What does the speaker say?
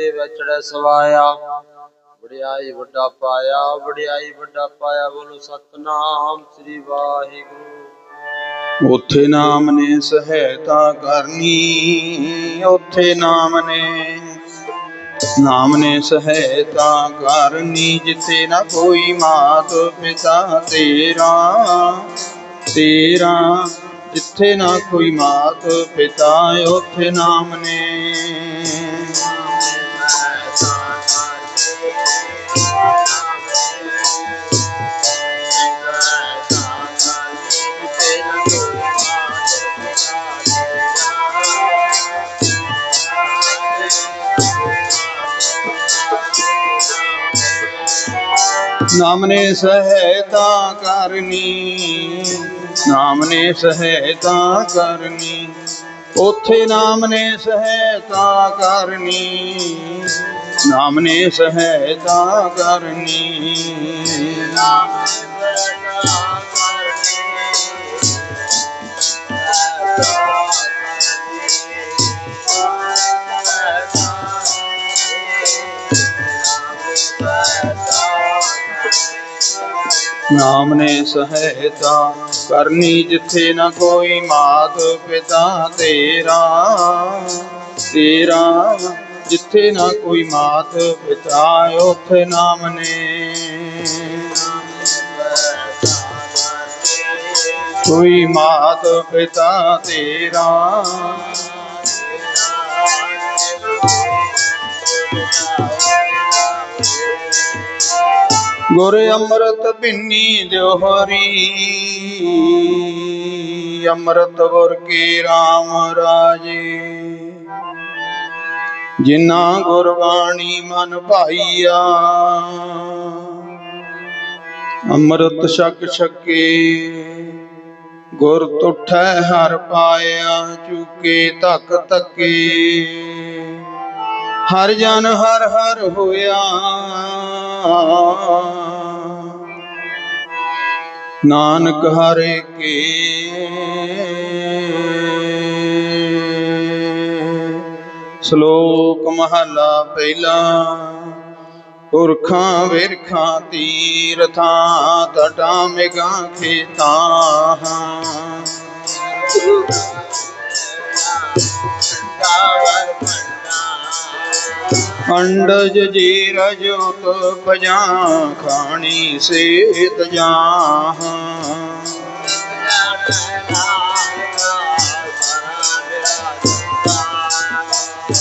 ਤੇ ਵਿਚੜੈ ਸਵਾਇਆ। ਵਡਿਆਈ ਵੱਡਾ ਪਾਇਆ, ਵਡਿਆਈ ਵੱਡਾ ਪਾਇਆ, ਬੋਲੋ ਸਤਨਾਮ ਸ੍ਰੀ ਵਾਹਿਗੁਰੂ। ਉਥੇ ਨਾਮ ਨੇ ਸਹਾਇਤਾ ਕਰਨੀ, ਉਥੇ ਨਾਮ ਨੇ ਨਾਮ ਨੇ ਸਹਾਇਤਾ ਕਰਨੀ, ਜਿੱਥੇ ਨਾ ਕੋਈ ਮਾਤ ਪਿਤਾ ਤੇਰਾ ਤੇਰਾ, ਜਿੱਥੇ ਨਾ ਕੋਈ ਮਾਤ ਪਿਤਾ, ਉਥੇ ਨਾਮ ਨੇ ਨਾਮ ਨੇ ਸਹਾਇਤਾ ਕਰਨੀ ਨਾਮ ਨੇ ਸਹਾਇਤਾ ਕਰਨੀ, ਉਥੇ ਨਾਮ ਨੇ ਸਹਾਇਤਾ ਕਰਨੀ ਨਾਮ ਨੇ ਸਹਾਇਤਾ ਕਰਨੀ ਨਾਮ ਨੇ ਸਹਾਇਤਾ ਕਰਨੀ ਜਿੱਥੇ ਨਾ ਕੋਈ ਮਾਤ ਪਿਤਾ ਤੇਰਾ ਤੇਰਾ ਜਿੱਥੇ ਨਾ ਕੋਈ ਮਾਤ ਪਿਤਾ, ਉਥੇ ਨਾਮ ਨੇ। ਕੋਈ ਮਾਤ ਪਿਤਾ ਤੇਰਾ ਗੁਰ ਅੰਮ੍ਰਿਤ ਪਿੰਨੀ ਦਿਓ ਹਰੀ। ਅੰਮ੍ਰਿਤ ਗੁਰ ਕੀ RAM ਰਾਜੇ। ਜਿਨਾ ਗੁਰਬਾਣੀ ਮਨ ਭਾਈਆ। ਅੰਮ੍ਰਿਤ ਛਕ ਛਕੇ ਗੁਰ ਤੁਠੈ ਹਰ ਪਾਇਆ, ਚੁਕੇ ਧਕ ਧਕੇ ਹਰ ਜਨ ਹਰ ਹਰ ਹੋਇਆ। ਨਾਨਕ ਹਰੇ ਕੇ ਸ਼ਲੋਕ ਮਹਲਾ ਪਹਿਲਾ, ਪੁਰਖਾਂ ਵਿਰਖਾਂ ਤੀਰਥਾਂ, ਤਟਾਂ ਮੇਘਾਂ ਖੇਤਾਂ। ਅੰਡਜ ਜੀਰ ਜੋਤ ਭਜਾਂ ਖਾਣੀ ਸੇਤ ਜਾਂ